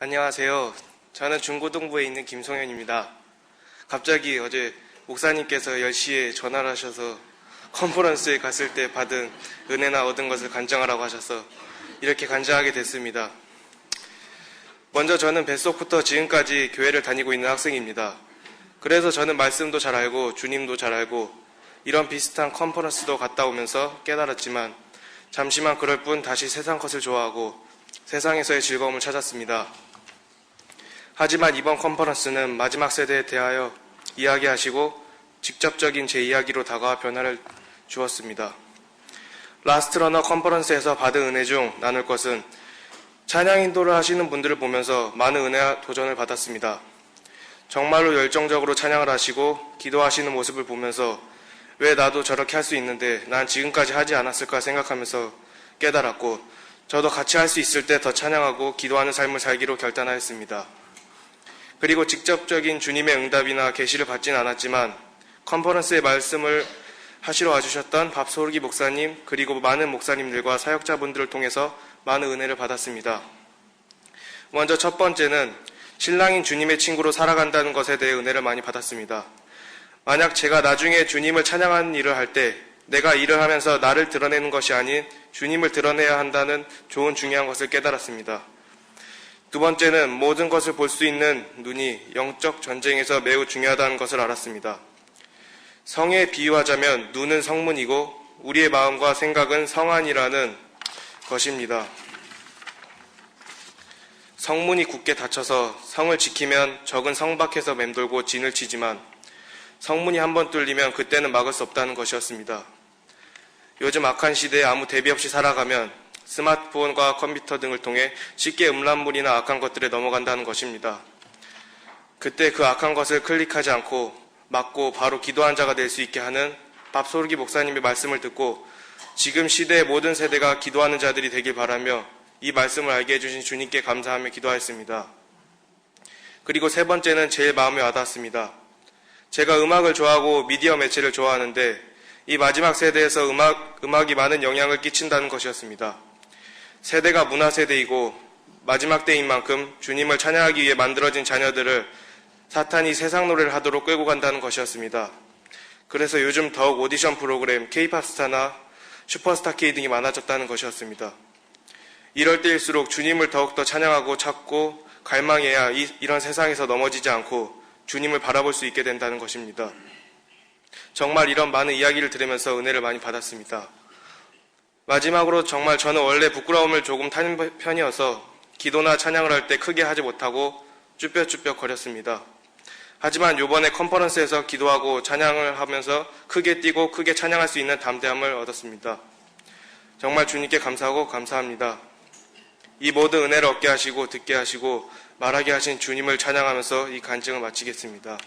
안녕하세요. 저는 중고등부에 있는 김성현입니다. 갑자기 어제 목사님께서 10시에 전화를 하셔서 컨퍼런스에 갔을 때 받은 은혜나 얻은 것을 간증하라고 하셔서 이렇게 간증하게 됐습니다. 먼저 저는 뱃속부터 지금까지 교회를 다니고 있는 학생입니다. 그래서 저는 말씀도 잘 알고 주님도 잘 알고 이런 비슷한 컨퍼런스도 갔다 오면서 깨달았지만 잠시만 그럴 뿐 다시 세상 것을 좋아하고 세상에서의 즐거움을 찾았습니다. 하지만 이번 컨퍼런스는 마지막 세대에 대하여 이야기하시고 직접적인 제 이야기로 다가와 변화를 주었습니다. 라스트 러너 컨퍼런스에서 받은 은혜 중 나눌 것은 찬양 인도를 하시는 분들을 보면서 많은 은혜와 도전을 받았습니다. 정말로 열정적으로 찬양을 하시고 기도하시는 모습을 보면서 왜 나도 저렇게 할 수 있는데 난 지금까지 하지 않았을까 생각하면서 깨달았고 저도 같이 할 수 있을 때 더 찬양하고 기도하는 삶을 살기로 결단하였습니다. 그리고 직접적인 주님의 응답이나 계시를 받진 않았지만 컨퍼런스의 말씀을 하시러 와주셨던 밥소르기 목사님 그리고 많은 목사님들과 사역자분들을 통해서 많은 은혜를 받았습니다. 먼저 첫 번째는 신랑인 주님의 친구로 살아간다는 것에 대해 은혜를 많이 받았습니다. 만약 제가 나중에 주님을 찬양하는 일을 할 때 내가 일을 하면서 나를 드러내는 것이 아닌 주님을 드러내야 한다는 좋은 중요한 것을 깨달았습니다. 두 번째는 모든 것을 볼 수 있는 눈이 영적 전쟁에서 매우 중요하다는 것을 알았습니다. 성에 비유하자면 눈은 성문이고 우리의 마음과 생각은 성안이라는 것입니다. 성문이 굳게 닫혀서 성을 지키면 적은 성 밖에서 맴돌고 진을 치지만 성문이 한 번 뚫리면 그때는 막을 수 없다는 것이었습니다. 요즘 악한 시대에 아무 대비 없이 살아가면 스마트폰과 컴퓨터 등을 통해 쉽게 음란물이나 악한 것들에 넘어간다는 것입니다. 그때 그 악한 것을 클릭하지 않고 막고 바로 기도한 자가 될 수 있게 하는 밥소르기 목사님의 말씀을 듣고 지금 시대의 모든 세대가 기도하는 자들이 되길 바라며 이 말씀을 알게 해주신 주님께 감사하며 기도하였습니다. 그리고 세 번째는 제일 마음에 와닿았습니다. 제가 음악을 좋아하고 미디어 매체를 좋아하는데 이 마지막 세대에서 음악, 음악이 많은 영향을 끼친다는 것이었습니다. 세대가 문화 세대이고 마지막 때인 만큼 주님을 찬양하기 위해 만들어진 자녀들을 사탄이 세상 노래를 하도록 끌고 간다는 것이었습니다. 그래서 요즘 더욱 오디션 프로그램, K-팝 스타나 슈퍼스타 K 등이 많아졌다는 것이었습니다. 이럴 때일수록 주님을 더욱더 찬양하고 찾고 갈망해야 이, 이런 세상에서 넘어지지 않고 주님을 바라볼 수 있게 된다는 것입니다. 정말 이런 많은 이야기를 들으면서 은혜를 많이 받았습니다. 마지막으로 정말 저는 원래 부끄러움을 조금 타는 편이어서 기도나 찬양을 할 때 크게 하지 못하고 쭈뼛쭈뼛 거렸습니다. 하지만 요번에 컨퍼런스에서 기도하고 찬양을 하면서 크게 뛰고 크게 찬양할 수 있는 담대함을 얻었습니다. 정말 주님께 감사하고 감사합니다. 이 모든 은혜를 얻게 하시고 듣게 하시고 말하게 하신 주님을 찬양하면서 이 간증을 마치겠습니다.